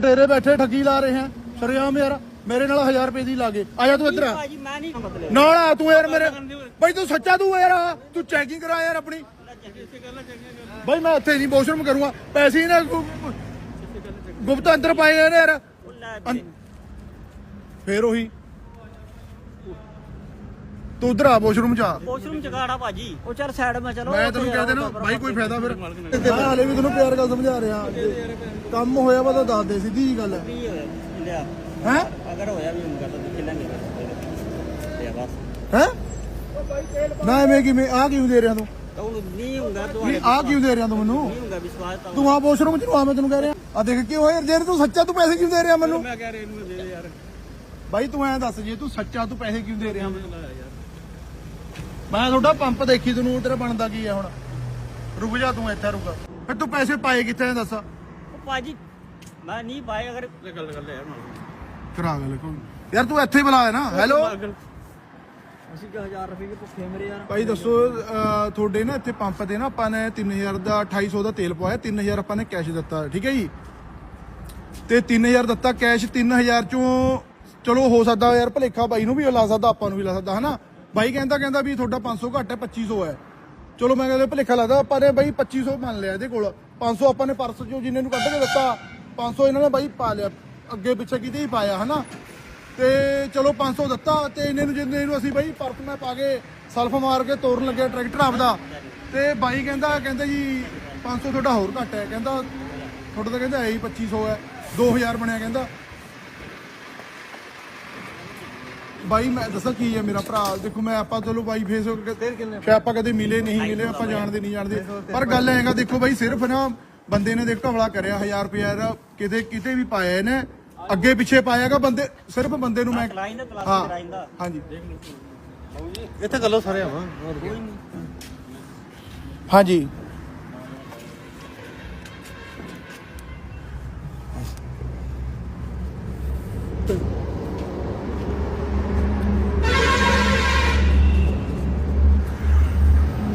ਟੇਰੇ ਬੈਠੇ ਠੱਗੀ ਲਾ ਰਹੇ ਆ। ਸ਼ਰਿਆਮ ਯਾਰ ਮੇਰੇ ਨਾਲ 1000 ਰੁਪਏ ਦੀ ਲਾਗੇ ਆ ਜਾ ਤੂੰ ਇੱਧਰ ਆ। ਭਾਜੀ ਮੈਂ ਨਹੀਂ ਮਤਲਬ। ਨਾਲ ਆ ਤੂੰ ਯਾਰ ਮੇਰੇ। ਬਈ ਤੂੰ ਸੱਚਾ ਤੂੰ ਯਾਰ ਆ, ਤੂੰ ਚੈਕਿੰਗ ਕਰਾ ਯਾਰ ਆਪਣੀ। ਬਈ ਮੈਂ ਇੱਥੇ ਨਹੀਂ ਵਾਸ਼ਰੂਮ ਕਰੂੰਗਾ। ਪੈਸੇ ਹੀ ਨਾ ਗੁਪਤ ਅੰਦਰ ਪਾਏ ਨੇ ਯਾਰ। ਫੇਰ ਉਹੀ। ਤੂੰ ਉਧਰ ਆ ਵਾਸ਼ਰੂਮ ਚ ਆ। ਵਾਸ਼ਰੂਮ ਚਗਾੜਾ ਭਾਜੀ। ਉਹ ਚਲ ਸਾਈਡ ਮੈਂ ਚਲੋ ਮੈਂ ਤੈਨੂੰ ਕਹਿ ਦੇਣਾ ਬਾਈ ਕੋਈ ਫਾਇਦਾ ਫਿਰ। ਮੈਂ ਹਲੇ ਵੀ ਤੈਨੂੰ ਪਿਆਰ ਗੱਲ ਸਮਝਾ ਰਿਹਾ। ਕੰਮ ਹੋਇਆ ਵਾ ਤਾਂ ਦੱਸ ਦੇ ਸਿੱਧੀ ਜੀ ਗੱਲ ਹੈ। ਹੈ? ਅਗਰ ਹੋਇਆ ਵੀ ਹੁੰਦਾ ਤਾਂ ਦੇਖ ਲਾਂਗੇ ਤੇ ਬਸ। ਹੈ? ਨਾ ਐਵੇਂ ਕਿਵੇਂ ਆ ਕਿਉਂ ਦੇ ਰਿਹਾ ਤੂੰ? ਤਾਂ ਨਹੀਂ ਹੁੰਦਾ ਤੁਹਾਡੇ ਆ ਕਿਉਂ ਦੇ ਰਿਹਾ ਤੂੰ ਮੈਨੂੰ? ਨਹੀਂ ਹੁੰਦਾ ਵਿਸ਼ਵਾਸ ਤਾਂ ਤੂੰ ਆ ਵਾਸ਼ਰੂਮ ਚ ਨੂੰ ਆ ਮੈਂ ਤੈਨੂੰ ਕਹਿ ਰਿਹਾ। ਆ ਦੇਖ ਕੀ ਹੋਇਆ? ਜੇ ਤੂੰ ਸੱਚਾ ਤੂੰ ਪੈਸੇ ਕਿਉਂ ਦੇ ਰਿਹਾ ਮੈਨੂੰ? ਮੈਂ ਕਹਿ ਰਿਹਾ ਇਹਨੂੰ ਦੇ ਦੇ ਯਾਰ। ਬਾਈ ਤੂੰ ਐਂ ਦੱਸ ਜੇ ਤੂੰ ਸੱਚਾ ਤੂੰ ਪੈਸੇ ਕਿਉਂ ਦੇ ਰਿਹਾ ਮੈਨੂੰ? ਮੈਂ ਤੁਹਾਡਾ ਪੰਪ ਦੇਖੀ ਤੈਨੂੰ ਤੇਰਾ ਬਣਦਾ ਕੀ ਹੈ ਹੁਣ? ਰੁਕ ਜਾ ਤੂੰ ਇੱਥੇ ਰੁਕ। ਫਿਰ ਤੂੰ ਪੈਸੇ ਪਾਏ ਕਿੱਥੇ ਦੱਸ? ਉਹ ਭਾਜੀ ਮੈਂ ਨਹੀਂ ਪਾਏ ਅਗਰ ਗੱਲ ਕਰ ਲੈ ਯਾਰ ਕਰਾ ਗੱਲ ਕੋਈ ਯਾਰ ਤੂੰ ਇੱਥੇ ਹੀ ਬੁਲਾ ਨਾ ਹੈਲੋ? ਅਸੀਂ ਕਿ 1000 ਰੁਪਏ ਦੇ ਭੁੱਖੇ ਮਰੇ ਯਾਰ। ਭਾਈ ਦੱਸੋ ਤੁਹਾਡੇ ਨਾ ਇੱਥੇ ਪੰਪ ਤੇ ਨਾ ਆਪਾਂ ਨੇ 3000 ਦਾ 2800 ਦਾ ਤੇਲ ਪਵਾਇਆ 3000 ਆਪਾਂ ਨੇ ਕੈਸ਼ ਦਿੱਤਾ ਠੀਕ ਹੈ ਜੀ? ਤੇ 3000 ਦਿੱਤਾ ਕੈਸ਼ 3000 ਚੋਂ ਚਲੋ ਹੋ ਸਕਦਾ ਯਾਰ ਭਲੇਖਾ ਬਾਈ ਨੂੰ ਵੀ ਲਾ ਸਕਦਾ ਆਪਾਂ ਨੂੰ ਵੀ ਲਾ ਸਕਦਾ ਹਨਾ? ਬਾਈ ਕਹਿੰਦਾ ਕਹਿੰਦਾ ਵੀ ਤੁਹਾਡਾ 500 ਘੱਟ ਹੈ 2500 ਹੈ। ਚਲੋ ਮੈਂ ਕਹਿੰਦਾ ਭਲੇਖਾ ਲੱਗਦਾ, ਪਰ ਇਹ ਬਾਈ 2500 ਮੰਨ ਲਿਆ ਇਹਦੇ ਕੋਲ। 500 ਆਪਾਂ ਨੇ ਪਰਸ ਚੋਂ ਜਿੰਨੇ ਨੂੰ ਕੱਢ ਕੇ ਦਿੱਤਾ 500 ਇਹਨਾਂ ਨੇ ਬਾਈ ਪਾ ਲਿਆ, ਅੱਗੇ ਪਿੱਛੇ ਕਿਤੇ ਹੀ ਪਾਇਆ, ਹਨਾ? ਤੇ ਚਲੋ 500 ਦਿੱਤਾ ਤੇ ਇਹਨੇ ਨੂੰ ਜਿੰਨੇ ਨੂੰ ਅਸੀਂ ਬਾਈ ਪਰਸ ਮੈਂ ਪਾ ਕੇ ਸਲਫ ਮਾਰ ਕੇ ਤੋਰਨ ਲੱਗਿਆ ਟਰੈਕਟਰ ਆਪਦਾ। ਤੇ ਬਾਈ ਕਹਿੰਦਾ ਕਹਿੰਦਾ ਜੀ 500 ਤੁਹਾਡਾ ਹੋਰ ਘੱਟ ਹੈ, ਕਹਿੰਦਾ, ਤੁਹਾਡਾ ਤਾਂ ਕਹਿੰਦਾ ਹੈ ਹੀ 2500 ਹੈ 2000 ਬਣਿਆ ਕਹਿੰਦਾ। ਬਾਈ ਮੈਂ ਦੱਸਾਂ ਕੀ ਹੈ ਮੇਰਾ ਭਰਾ। ਦੇਖੋ ਮੈਂ ਆਪਾਂ ਚਲੋ ਬਾਈ ਫੇਸ ਕਿ ਆਪਾਂ ਕਦੇ ਮਿਲੇ ਨਹੀਂ ਮਿਲੇ ਆਪਾਂ ਜਾਣਦੇ ਨਹੀਂ ਜਾਣਦੇ। ਪਰ ਗੱਲ ਹੈਗਾ ਦੇਖੋ ਬਾਈ ਸਿਰਫ ਨਾ ਬੰਦੇ ਨੇ ਦੇਖ ਢਵਲਾ ਕਰਿਆ 1000 ਰੁਪਇਆ ਇਹਦਾ। ਕਿਤੇ ਕਿਤੇ ਵੀ ਪਾਇਆ ਇਹਨੇ ਅੱਗੇ ਪਿੱਛੇ ਪਾਇਆਗਾ ਬੰਦੇ ਸਿਰਫ ਬੰਦੇ ਨੂੰ ਮੈਂ ਹਾਂ ਹਾਂਜੀ। ਇੱਥੇ ਗੱਲੋ ਸਾਰੇ ਆਵਾਂ ਕੀ।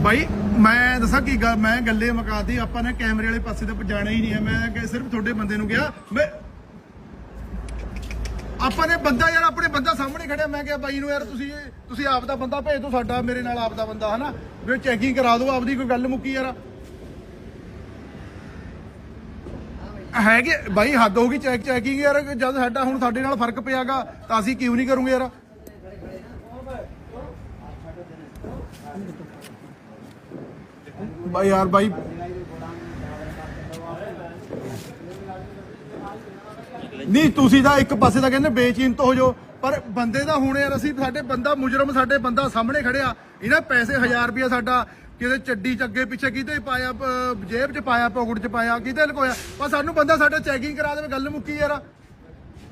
ਭਾਈ ਮੈਂ ਦੱਸਾਂ ਕੀ ਗੱਲ, ਮੈਂ ਗੱਲੇ ਮੁਕਾਤੀ, ਆਪਾਂ ਨੇ ਕੈਮਰੇ ਵਾਲੇ ਪਾਸੇ ਤੇ ਜਾਣਾ ਹੀ ਨਹੀਂ ਹੈ। ਮੈਂ ਕਿ ਸਿਰਫ ਤੁਹਾਡੇ ਬੰਦੇ ਨੂੰ ਗਿਆ ਮੈਂ ਆਪਾਂ ਨੇ ਬੰਦਾ ਯਾਰ, ਆਪਣੇ ਬੰਦਾ ਸਾਹਮਣੇ ਖੜਿਆ। ਮੈਂ ਕਿਹਾ ਬਾਈ ਨੂੰ ਯਾਰ, ਤੁਸੀਂ ਤੁਸੀਂ ਆਪ ਦਾ ਬੰਦਾ ਭੇਜ ਦਿਓ ਸਾਡਾ, ਮੇਰੇ ਨਾਲ ਆਪ ਦਾ ਬੰਦਾ, ਹਨਾ? ਵੀ ਚੈਕਿੰਗ ਕਰਾ ਦਿਓ, ਆਪਦੀ ਕੋਈ ਗੱਲ ਮੁੱਕੀ ਯਾਰ। ਹੈਗੇ ਬਾਈ, ਹੱਦ ਹੋ ਗਈ ਚੈਕ ਚੈਕਿੰਗ ਯਾਰ ਜਦ ਸਾਡਾ ਹੁਣ ਸਾਡੇ ਨਾਲ ਫ਼ਰਕ ਪਿਆਗਾ, ਤਾਂ ਅਸੀਂ ਕਿਉਂ ਨਹੀਂ ਕਰੂੰਗੇ ਯਾਰ? ਬਾਈ ਯਾਰ ਬਾਈ। ਨਹੀਂ, ਤੁਸੀਂ ਤਾਂ ਇੱਕ ਪਾਸੇ ਤਾਂ ਕਹਿੰਦੇ ਬੇਚਿੰਤ ਹੋ ਜਾਓ, ਪਰ ਬੰਦੇ ਦਾ ਹੁਣ ਯਾਰ, ਅਸੀਂ ਸਾਡੇ ਬੰਦਾ ਮੁਜਰਮ, ਸਾਡੇ ਬੰਦਾ ਸਾਹਮਣੇ ਖੜਿਆ। ਇਹਨਾਂ ਪੈਸੇ 1000 ਰੁਪਇਆ ਸਾਡਾ ਕਿਤੇ ਚੱਡੀ ਚ ਅੱਗੇ ਪਿੱਛੇ ਕਿਤੇ ਪਾਇਆ ਜੇਬ ਚ ਪਾਇਆ, ਪੌਕਟ ਚ ਪਾਇਆ, ਕਿਤੇ ਲਕੋਇਆ। ਪਰ ਸਾਨੂੰ ਬੰਦਾ ਸਾਡਾ ਚੈਕਿੰਗ ਕਰਾ ਦੇਵੇ, ਗੱਲ ਮੁੱਕੀ ਯਾਰ।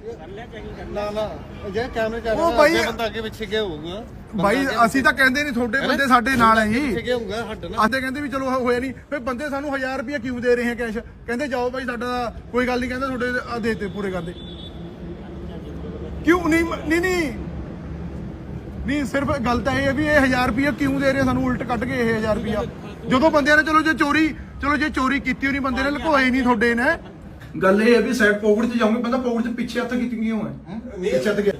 ਨਾ ਨਾ ਜੇ ਕੈਮਰੇ ਚੱਲ ਉਹ ਬਾਈ- ਬੰਦਾ ਅੱਗੇ ਪਿੱਛੇ ਗਿਆ ਹੋਊਗਾ। ਬਾਈ ਅਸੀਂ ਤਾਂ ਕਹਿੰਦੇ ਨਹੀਂ ਤੁਹਾਡੇ ਬੰਦੇ ਸਾਡੇ ਨਾਲ ਹੈ ਜੀ। ਪਿੱਛੇ ਗਿਆ ਹੋਊਗਾ ਹੱਡ ਨਾ। ਆਂਦੇ ਕਹਿੰਦੇ ਵੀ ਚਲੋ ਹੋਇਆ ਨਹੀਂ। ਫਿਰ ਬੰਦੇ ਸਾਨੂੰ 1000 ਰੁਪਇਆ ਕਿਉਂ ਦੇ ਰਹੇ ਆ ਕੈਸ਼? ਕਹਿੰਦੇ ਜਾਓ ਬਾਈ ਸਾਡਾ ਕੋਈ ਗੱਲ ਨਹੀਂ ਕਹਿੰਦੇ ਤੁਹਾਡੇ ਆ ਦੇ ਤੇ ਪੂਰੇ ਕਰਦੇ। ਕਿਉਂ ਨਹੀਂ ਨਹੀਂ ਨਹੀਂ। ਨਹੀਂ ਸਿਰਫ ਗੱਲ ਤਾਂ ਇਹ ਹੈ ਵੀ ਇਹ 1000 ਰੁਪਇਆ ਕਿਉਂ ਦੇ ਰਹੇ ਆ? ਸਾਨੂੰ ਉਲਟ ਕੱਢ ਕੇ ਇਹ 1000 ਰੁਪਇਆ ਜਦੋਂ ਬੰਦਿਆਂ ਨੇ ਚਲੋ ਜੇ ਚੋਰੀ ਚਲੋ ਜੇ ਚੋਰੀ ਕੀਤੀ ਹੋਣੀ ਬੰਦੇ ਨੇ ਲੁਕੋਏ ਨਹੀਂ ਤੁਹਾਡੇ ਨੇ। ਗੱਲ ਇਹ ਹੈ ਵੀ ਸਾਈਡ ਪੌਕਟ 'ਚ ਜਾਓਗੇ ਬੰਦਾ ਪੌਕਟ 'ਚ ਪਿੱਛੇ ਹੱਥ ਕੀਤੀਆਂ ਹੋਏ ਪਿੱਛੇ ਹੱਥ ਗਿਆ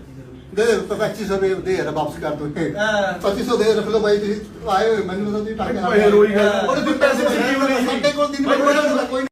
ਦੇ ਦੇ ਤਾਂ 2500 ਰੁਪਏ ਦੇ ਯਾਰ ਵਾਪਸ ਕਰ ਦੋ 2500 ਦੇ ਰੱਖ ਲਓ ਬਾਈ ਤੁਸੀਂ ਆਏ ਹੋਏ ਮੈਨੂੰ ਤਾਂ ਤੁਸੀਂ ਟਾਕੇ ਭਾਈ ਰੋਈ ਗੱਲ ਉਹਦੇ ਤੁਸੀਂ ਪੈਸੇ ਸੀ ਕਿਉਂ ਨਹੀਂ ਸਾਡੇ ਕੋਲ ਦਿਨ ਕੋਈ